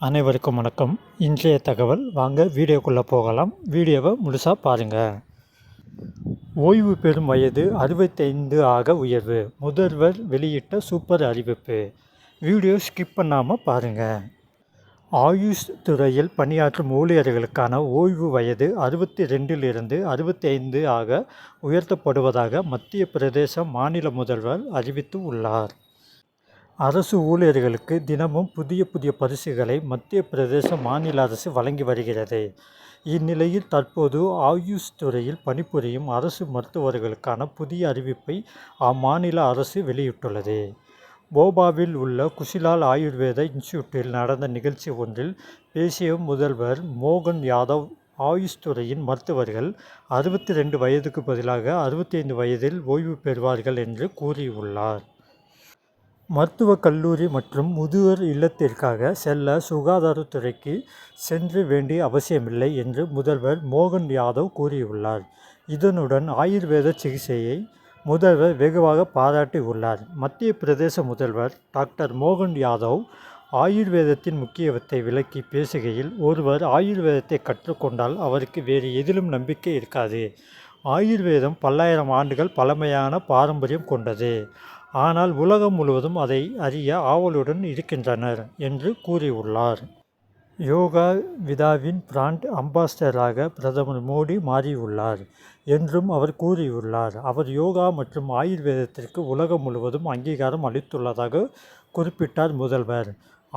அனைவருக்கும் வணக்கம். இன்றைய தகவல் வாங்க வீடியோக்குள்ளே போகலாம். வீடியோவை முழுசாக பாருங்கள் ஓய்வு பெறும் வயது அறுபத்தைந்து ஆக உயர்வு. முதல்வர் வெளியிட்ட சூப்பர் அறிவிப்பு. வீடியோ ஸ்கிப் பண்ணாமல் பாருங்கள் ஆயுஷ் துறையில் பணியாற்றும் ஊழியர்களுக்கான ஓய்வு வயது அறுபத்தி ரெண்டிலிருந்து அறுபத்தைந்து ஆக உயர்த்தப்படுவதாக மத்திய பிரதேச மாநில முதல்வர் அறிவித்து உள்ளார். அரசு ஊழியர்களுக்கு தினமும் புதிய புதிய பரிசுகளை மத்திய பிரதேச மாநில அரசு வழங்கி வருகிறது. இந்நிலையில் தற்போது ஆயுஷ் துறையில் பணிபுரியும் அரசு மருத்துவர்களுக்கான புதிய அறிவிப்பை அம்மாநில அரசு வெளியிட்டுள்ளது. போபாவில் உள்ள குஷிலால் ஆயுர்வேத இன்ஸ்டியூட்டில் நடந்த நிகழ்ச்சி ஒன்றில் பேசிய முதல்வர் மோகன் யாதவ் ஆயுஷ் துறையின் மருத்துவர்கள் அறுபத்தி ரெண்டு வயதுக்கு பதிலாக அறுபத்தி ஐந்து வயதில் ஓய்வு பெறுவார்கள் என்று கூறியுள்ளார். மருத்துவக் கல்லூரி மற்றும் முதியோர் இல்லத்திற்காக செல்ல சுகாதாரத்துறைக்கு சென்று வேண்டிய அவசியமில்லை என்று முதல்வர் மோகன் யாதவ் கூறியுள்ளார். இதனுடன் ஆயுர்வேத சிகிச்சையை முதல்வர் வெகுவாக பாராட்டியுள்ளார். மத்திய பிரதேச முதல்வர் டாக்டர் மோகன் யாதவ் ஆயுர்வேதத்தின் முக்கியத்துவத்தை விளக்கி பேசுகையில் ஒருவர் ஆயுர்வேதத்தை கற்றுக்கொண்டால் அவருக்கு வேறு எதிலும் நம்பிக்கை இருக்காது. ஆயுர்வேதம் பல்லாயிரம் ஆண்டுகள் பழமையான பாரம்பரியம் கொண்டது. ஆனால் உலகம் முழுவதும் அதை அறிய ஆவலுடன் இருக்கின்றனர் என்று கூறியுள்ளார். யோகா விதாவின் பிராண்ட் அம்பாஸ்டராக பிரதமர் மோடி மாறியுள்ளார் என்றும் அவர் கூறியுள்ளார். அவர் யோகா மற்றும் ஆயுர்வேதத்திற்கு உலகம் முழுவதும் அங்கீகாரம் அளித்துள்ளதாக குறிப்பிட்டார் முதல்வர்.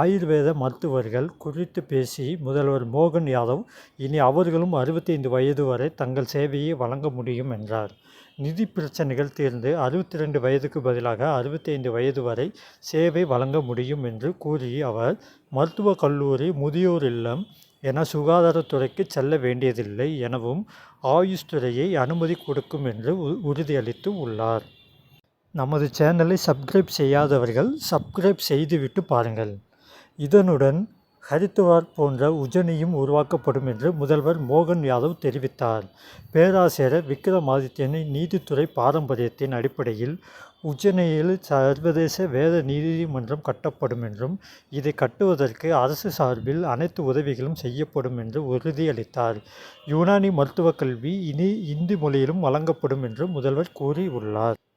ஆயுர்வேத மருத்துவர்கள் குறித்து பேசி முதல்வர் மோகன் யாதவ் இனி அவர்களும் அறுபத்தைந்து வயது வரை தங்கள் சேவையை வழங்க முடியும் என்றார். நிதி பிரச்சனைகள் தீர்ந்து அறுபத்தி ரெண்டு வயதுக்கு பதிலாக அறுபத்தைந்து வயது வரை சேவை வழங்க முடியும் என்று கூறி அவர் மருத்துவக் கல்லூரி முதியோர் இல்லம் என சுகாதாரத்துறைக்கு செல்ல வேண்டியதில்லை எனவும் ஆயுஷ் துறையை அனுமதி கொடுக்கும் என்று உறுதியளித்து உள்ளார். நமது சேனலை சப்ஸ்கிரைப் செய்யாதவர்கள் சப்ஸ்கிரைப் செய்துவிட்டு பாருங்கள். இதனுடன் ஹரித்துவார் போன்ற உஜனியும் உருவாக்கப்படும் என்று முதல்வர் மோகன் யாதவ் தெரிவித்தார். பேராசிரியர் விக்ரமாதித்யனின் நீதித்துறை பாரம்பரியத்தின் அடிப்படையில் உஜ்ஜனையில் சர்வதேச வேத நீதிமன்றம் கட்டப்படும் என்றும் இதை கட்டுவதற்கு அரசு சார்பில் அனைத்து உதவிகளும் செய்யப்படும் என்று உறுதியளித்தார். யுனானி மருத்துவக் கல்வி இனி இந்தி மொழியிலும் வழங்கப்படும் என்று முதல்வர் கூறியுள்ளார்.